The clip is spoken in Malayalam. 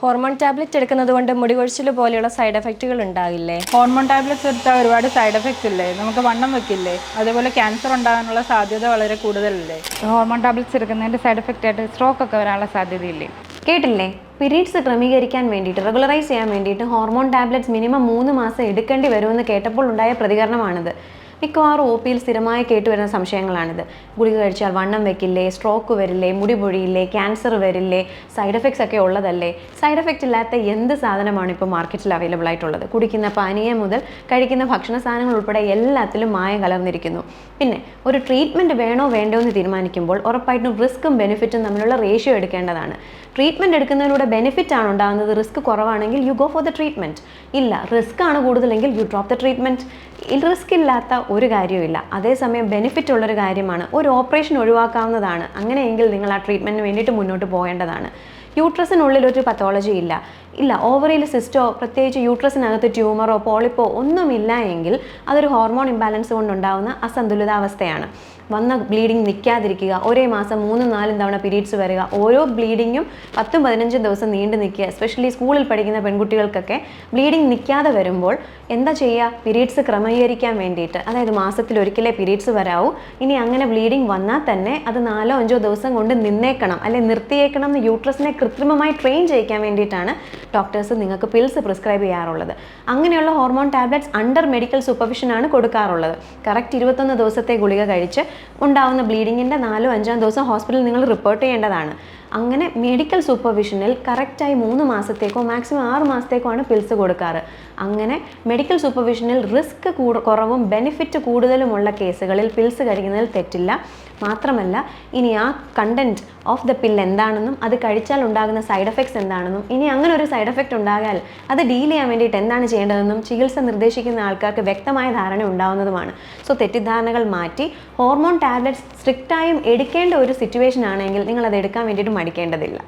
ഹോർമോൺ ടാബ്ലറ്റ് എടുക്കുന്നത് കൊണ്ട് മുടി കൊഴിച്ചിൽ പോലെയുള്ള സൈഡ് എഫക്റ്റുകൾ ഉണ്ടാകില്ലേ? ഹോർമോൺ ടാബ്ലറ്റ്സ് എടുത്താൽ ഒരുപാട് സൈഡ് എഫക്ട്സ് ഇല്ലേ? നമുക്ക് വണ്ണം വെക്കില്ലേ? അതേപോലെ ക്യാൻസർ ഉണ്ടാകാനുള്ള സാധ്യത വളരെ കൂടുതലല്ലേ? ഹോർമോൺ ടാബ്ലറ്റ്സ് എടുക്കുന്നതിന്റെ സൈഡ് എഫക്റ്റ് ആയിട്ട് സ്ട്രോക്ക് ഒക്കെ വരാനുള്ള സാധ്യതയില്ലേ? കേട്ടില്ലേ? പിരീഡ്സ് ക്രമീകരിക്കാൻ വേണ്ടിയിട്ട് റെഗുലറൈസ് ചെയ്യാൻ വേണ്ടിയിട്ട് ഹോർമോൺ ടാബ്ലറ്റ്സ് മിനിമം മൂന്ന് മാസം എടുക്കേണ്ടി വരുമെന്ന് കേട്ടപ്പോൾ ഉണ്ടായ പ്രതികരണമാണിത്. മിക്കവാറും ഒ പിയിൽ സ്ഥിരമായി കേട്ടുവരുന്ന സംശയങ്ങളാണിത്. ഗുളിക കഴിച്ചാൽ വണ്ണം വെക്കില്ലേ സ്ട്രോക്ക് വരില്ലേ മുടി പൊഴിയില്ലേ ക്യാൻസർ വരില്ലേ സൈഡ് എഫക്ട്സ് ഒക്കെ ഉള്ളതല്ലേ? സൈഡ് എഫക്റ്റ് ഇല്ലാത്ത എന്ത് സാധനമാണ് ഇപ്പോൾ മാർക്കറ്റിൽ അവൈലബിൾ ആയിട്ടുള്ളത്? കുടിക്കുന്ന പാനീയം മുതൽ കഴിക്കുന്ന ഭക്ഷണ സാധനങ്ങൾ ഉൾപ്പെടെ എല്ലാത്തിലും മായം കലർന്നിരിക്കുന്നു. പിന്നെ ഒരു ട്രീറ്റ്മെന്റ് വേണോ വേണ്ടോ എന്ന് തീരുമാനിക്കുമ്പോൾ ഉറപ്പായിട്ടും റിസ്ക്കും ബെനിഫിറ്റും തമ്മിലുള്ള റേഷ്യോ എടുക്കേണ്ടതാണ്. ട്രീറ്റ്മെന്റ് എടുക്കുന്നതിലൂടെ ബെനിഫിറ്റ് ആണ് ഉണ്ടാകുന്നത്. റിസ്ക് കുറവാണെങ്കിൽ you go for the treatment ഇല്ല റിസ്ക് ആണ് കൂടുതലെങ്കിൽ you drop the treatment risk ഇല്ലാത്ത ഒരു കാര്യവുമില്ല. അതേസമയം ബെനിഫിറ്റ് ഉള്ളൊരു കാര്യമാണ്. ഒരു ഓപ്പറേഷൻ ഒഴിവാക്കാവുന്നതാണ്. അങ്ങനെയെങ്കിൽ നിങ്ങൾ ആ ട്രീറ്റ്മെന്റിന് വേണ്ടിയിട്ട് മുന്നോട്ട് പോകേണ്ടതാണ്. യൂട്രസിനുള്ളിൽ ഒരു പത്തോളജി ഇല്ല. ഇല്ല ഓവറിയിൽ സിസ്റ്റോ പ്രത്യേകിച്ച് യൂട്രസിനകത്ത് ട്യൂമറോ പോളിപ്പോ ഒന്നുമില്ല എങ്കിൽ അതൊരു ഹോർമോൺ ഇംബാലൻസ് കൊണ്ടുണ്ടാകുന്ന അസന്തുലിതാവസ്ഥയാണ്. വന്ന ബ്ലീഡിങ് നിൽക്കാതിരിക്കുക ഒരേ മാസം മൂന്നും നാലും തവണ പീരീഡ്സ് വരിക ഓരോ ബ്ലീഡിങ്ങും പത്തും പതിനഞ്ചും ദിവസം നീണ്ടു നിൽക്കുക എസ്പെഷ്യലി സ്കൂളിൽ പഠിക്കുന്ന പെൺകുട്ടികൾക്കൊക്കെ ബ്ലീഡിങ് നിൽക്കാതെ വരുമ്പോൾ എന്താ ചെയ്യുക? പീരീഡ്സ് ക്രമീകരിക്കാൻ വേണ്ടിയിട്ട് അതായത് മാസത്തിൽ ഒരിക്കലേ പീരീഡ്സ് വരാവൂ. ഇനി അങ്ങനെ ബ്ലീഡിങ് വന്നാൽ തന്നെ അത് നാലോ അഞ്ചോ ദിവസം കൊണ്ട് നിന്നേക്കണം അല്ലെങ്കിൽ നിർത്തിയേക്കണം എന്ന് യൂട്രസിനെ കൃത്രിമമായി ട്രെയിൻ ചെയ്യിക്കാൻ വേണ്ടിയിട്ടാണ് ഡോക്ടേഴ്സ് നിങ്ങൾക്ക് പിൽസ് പ്രിസ്ക്രൈബ് ചെയ്യാറുള്ളത്. അങ്ങനെയുള്ള ഹോർമോൺ ടാബ്ലറ്റ്സ് അണ്ടർ മെഡിക്കൽ സൂപ്പർവിഷനാണ് കൊടുക്കാറുള്ളത്. കറക്റ്റ് ഇരുപത്തൊന്ന് ദിവസത്തെ ഗുളിക കഴിച്ച് ഉണ്ടാവുന്ന ബ്ലീഡിങ്ങിന്റെ നാലോ അഞ്ചാം ദിവസം ഹോസ്പിറ്റലിൽ നിങ്ങൾ റിപ്പോർട്ട് ചെയ്യേണ്ടതാണ്. അങ്ങനെ മെഡിക്കൽ സൂപ്പർവിഷനിൽ കറക്റ്റായി മൂന്ന് മാസത്തേക്കോ മാക്സിമം ആറ് മാസത്തേക്കോ ആണ് പിൽസ് കൊടുക്കാറ്. അങ്ങനെ മെഡിക്കൽ സൂപ്പർവിഷനിൽ റിസ്ക് കുറവും ബെനിഫിറ്റ് കൂടുതലുമുള്ള കേസുകളിൽ പിൽസ് കഴിക്കുന്നതിൽ തെറ്റില്ല. മാത്രമല്ല ഇനി ആ കണ്ടന്റ് ഓഫ് ദ പിൽ എന്താണെന്നും അത് കഴിച്ചാൽ ഉണ്ടാകുന്ന സൈഡ് എഫക്ട്സ് എന്താണെന്നും ഇനി അങ്ങനെ ഒരു സൈഡ് എഫക്റ്റ് ഉണ്ടായാൽ അത് ഡീൽ ചെയ്യാൻ വേണ്ടിയിട്ട് എന്താണ് ചെയ്യേണ്ടതെന്നും ചികിത്സ നിർദ്ദേശിക്കുന്ന ആൾക്കാർക്ക് വ്യക്തമായ ധാരണ ഉണ്ടാകുന്നതുമാണ് സോ തെറ്റിദ്ധാരണകൾ മാറ്റി ഹോർമോൺ ടാബ്ലറ്റ്സ് സ്ട്രിക്റ്റായും എടുക്കേണ്ട ഒരു സിറ്റുവേഷൻ ആണെങ്കിൽ നിങ്ങൾ അത് എടുക്കാൻ വേണ്ടിയിട്ട് മടിക്കേണ്ടതില്ല.